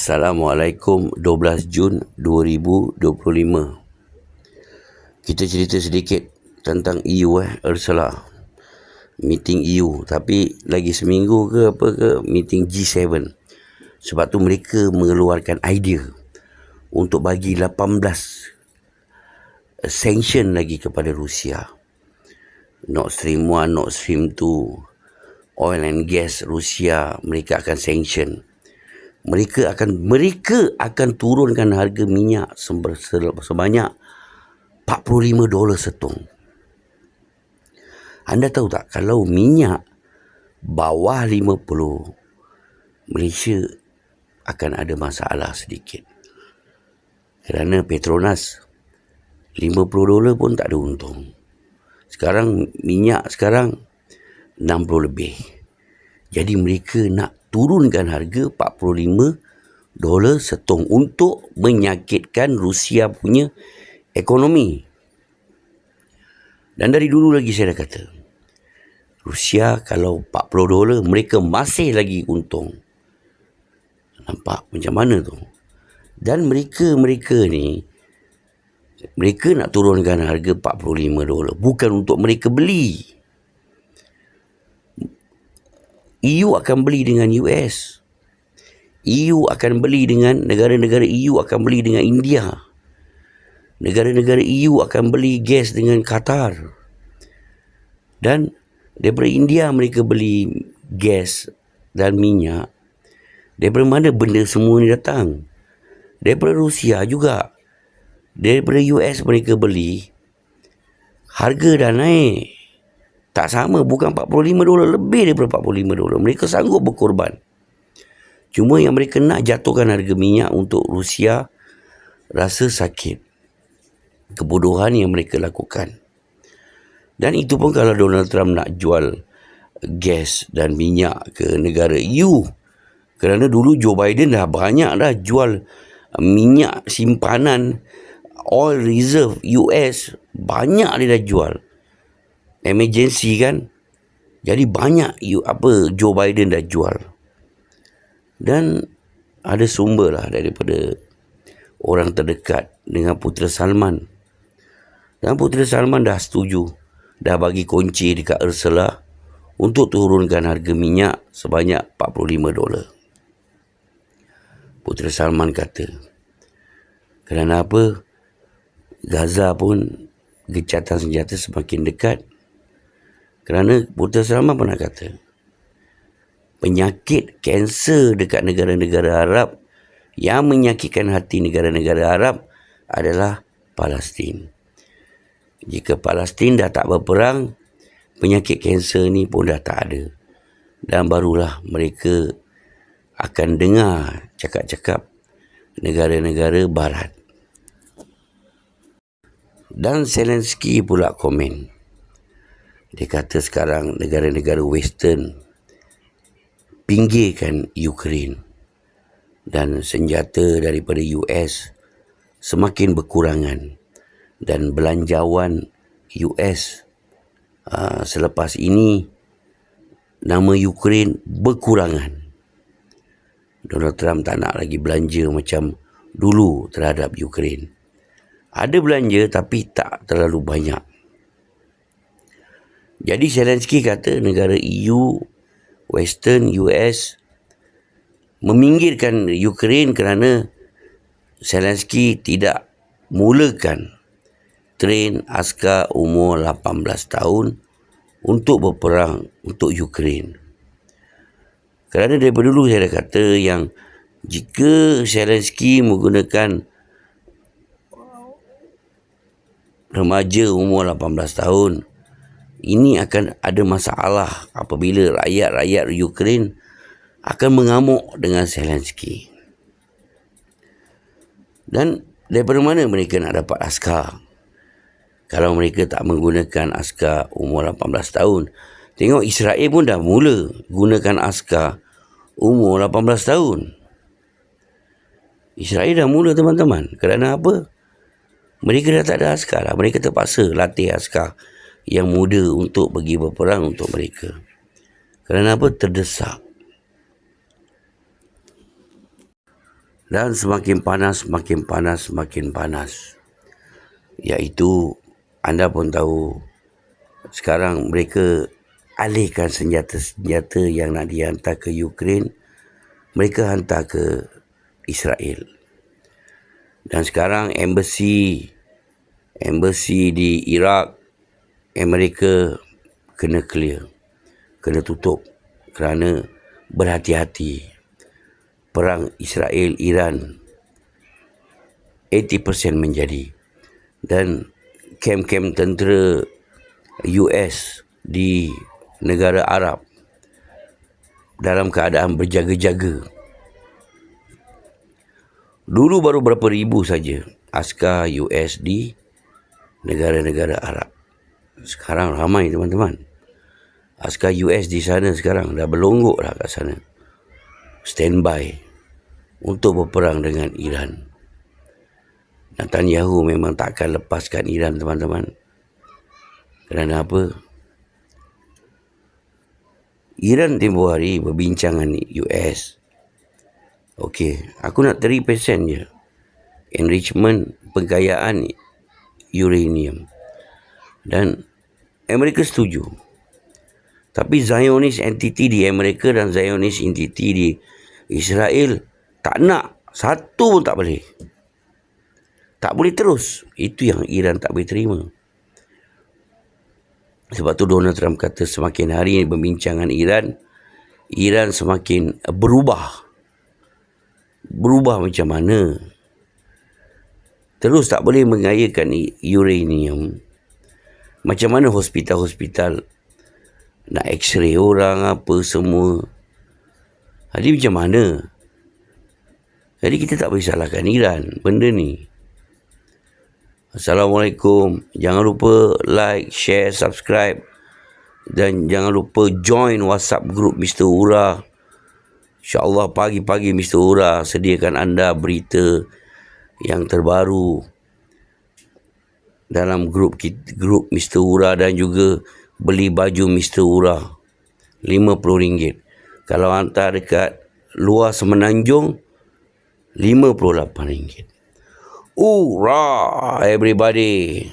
Assalamualaikum 12 Jun 2025 Kita cerita sedikit tentang EU eh Ursula. Meeting EU Tapi lagi seminggu ke apa ke meeting G7 Sebab tu mereka mengeluarkan idea Untuk bagi 18 sanction lagi kepada Rusia. Nord Stream 1, Nord Stream 2 Oil and gas Rusia mereka akan sanction mereka akan mereka akan turunkan harga minyak sebanyak 45 dolar setong. Anda tahu tak kalau minyak bawah 50 Malaysia akan ada masalah sedikit. Kerana Petronas 50 dolar pun tak ada untung. Sekarang minyak sekarang 60 lebih. Jadi mereka nak turunkan harga 45 dolar setong untuk menyakitkan Rusia punya ekonomi. Dan dari dulu lagi saya dah kata, Rusia kalau 40 dolar mereka masih lagi untung. Nampak macam mana tu? Dan mereka-mereka ni mereka nak turunkan harga 45 dolar bukan untuk mereka beli. EU akan beli dengan US. EU akan beli dengan negara-negara EU akan beli dengan India. Negara-negara EU akan beli gas dengan Qatar. Dan daripada India mereka beli gas dan minyak. Daripada mana benda semua ni datang? Daripada Rusia juga. Daripada US mereka beli. Harga dah naik. Tak sama bukan 45 dolar lebih daripada 45 dolar. Mereka sanggup berkorban. Cuma yang mereka nak jatuhkan harga minyak untuk Rusia rasa sakit. Kebodohan yang mereka lakukan. Dan itu pun kalau Donald Trump nak jual gas dan minyak ke negara EU. Kerana dulu Joe Biden dah banyak dah jual minyak simpanan oil reserve US. Banyak dia dah jual emergency kan? Jadi banyak you apa Joe Biden dah jual. Dan ada sumber lah daripada orang terdekat dengan Putera Salman. Dan Putera Salman dah setuju. Dah bagi kunci dekat Ursula untuk turunkan harga minyak sebanyak 45 dolar. Putera Salman kata kerana apa? Gaza pun gecatan senjata semakin dekat kerana Putera Salman pernah kata, penyakit kanser dekat negara-negara Arab yang menyakitkan hati negara-negara Arab adalah Palestin. Jika Palestin dah tak berperang, penyakit kanser ni pun dah tak ada. Dan barulah mereka akan dengar cakap-cakap negara-negara barat. Dan Zelensky pula komen. Dia kata sekarang negara-negara western pinggirkan Ukraine dan senjata daripada US semakin berkurangan dan belanjawan US uh, selepas ini nama Ukraine berkurangan. Donald Trump tak nak lagi belanja macam dulu terhadap Ukraine. Ada belanja tapi tak terlalu banyak. Jadi Zelensky kata negara EU, Western, US meminggirkan Ukraine kerana Zelensky tidak mulakan train askar umur 18 tahun untuk berperang untuk Ukraine. Kerana daripada dulu saya dah kata yang jika Zelensky menggunakan remaja umur 18 tahun ini akan ada masalah apabila rakyat-rakyat Ukraine akan mengamuk dengan Zelensky. Dan daripada mana mereka nak dapat askar? Kalau mereka tak menggunakan askar umur 18 tahun. Tengok Israel pun dah mula gunakan askar umur 18 tahun. Israel dah mula teman-teman. Kerana apa? Mereka dah tak ada askar lah. Mereka terpaksa latih askar yang muda untuk pergi berperang untuk mereka. Kerana apa? Terdesak. Dan semakin panas, semakin panas, semakin panas. Iaitu anda pun tahu sekarang mereka alihkan senjata-senjata yang nak dihantar ke Ukraine mereka hantar ke Israel. Dan sekarang embassy embassy di Iraq Amerika kena clear. Kena tutup kerana berhati-hati perang Israel Iran 80% menjadi dan kem-kem tentera US di negara Arab dalam keadaan berjaga-jaga. Dulu baru berapa ribu saja askar US di negara-negara Arab. Sekarang ramai teman-teman. Askar US di sana sekarang dah berlonggok dah kat sana standby untuk berperang dengan Iran. Netanyahu memang tak akan lepaskan Iran teman-teman. Kerana apa? Iran tempoh hari berbincang dengan US. Okey, aku nak 3% je. Enrichment pengkayaan uranium. Dan Amerika setuju. Tapi Zionist entity di Amerika dan Zionist entity di Israel tak nak. Satu pun tak boleh. Tak boleh terus. Itu yang Iran tak boleh terima. Sebab tu Donald Trump kata semakin hari ini pembincangan Iran, Iran semakin berubah. Berubah macam mana? Terus tak boleh mengayakan uranium. Macam mana hospital-hospital nak x-ray orang apa semua. Jadi macam mana? Jadi kita tak boleh salahkan Iran benda ni. Assalamualaikum. Jangan lupa like, share, subscribe. Dan jangan lupa join WhatsApp group Mr. Ura. InsyaAllah pagi-pagi Mr. Ura sediakan anda berita yang terbaru dalam grup grup Mr. Ura dan juga beli baju Mr. Ura RM50. Kalau hantar dekat luar semenanjung RM58. Ura everybody.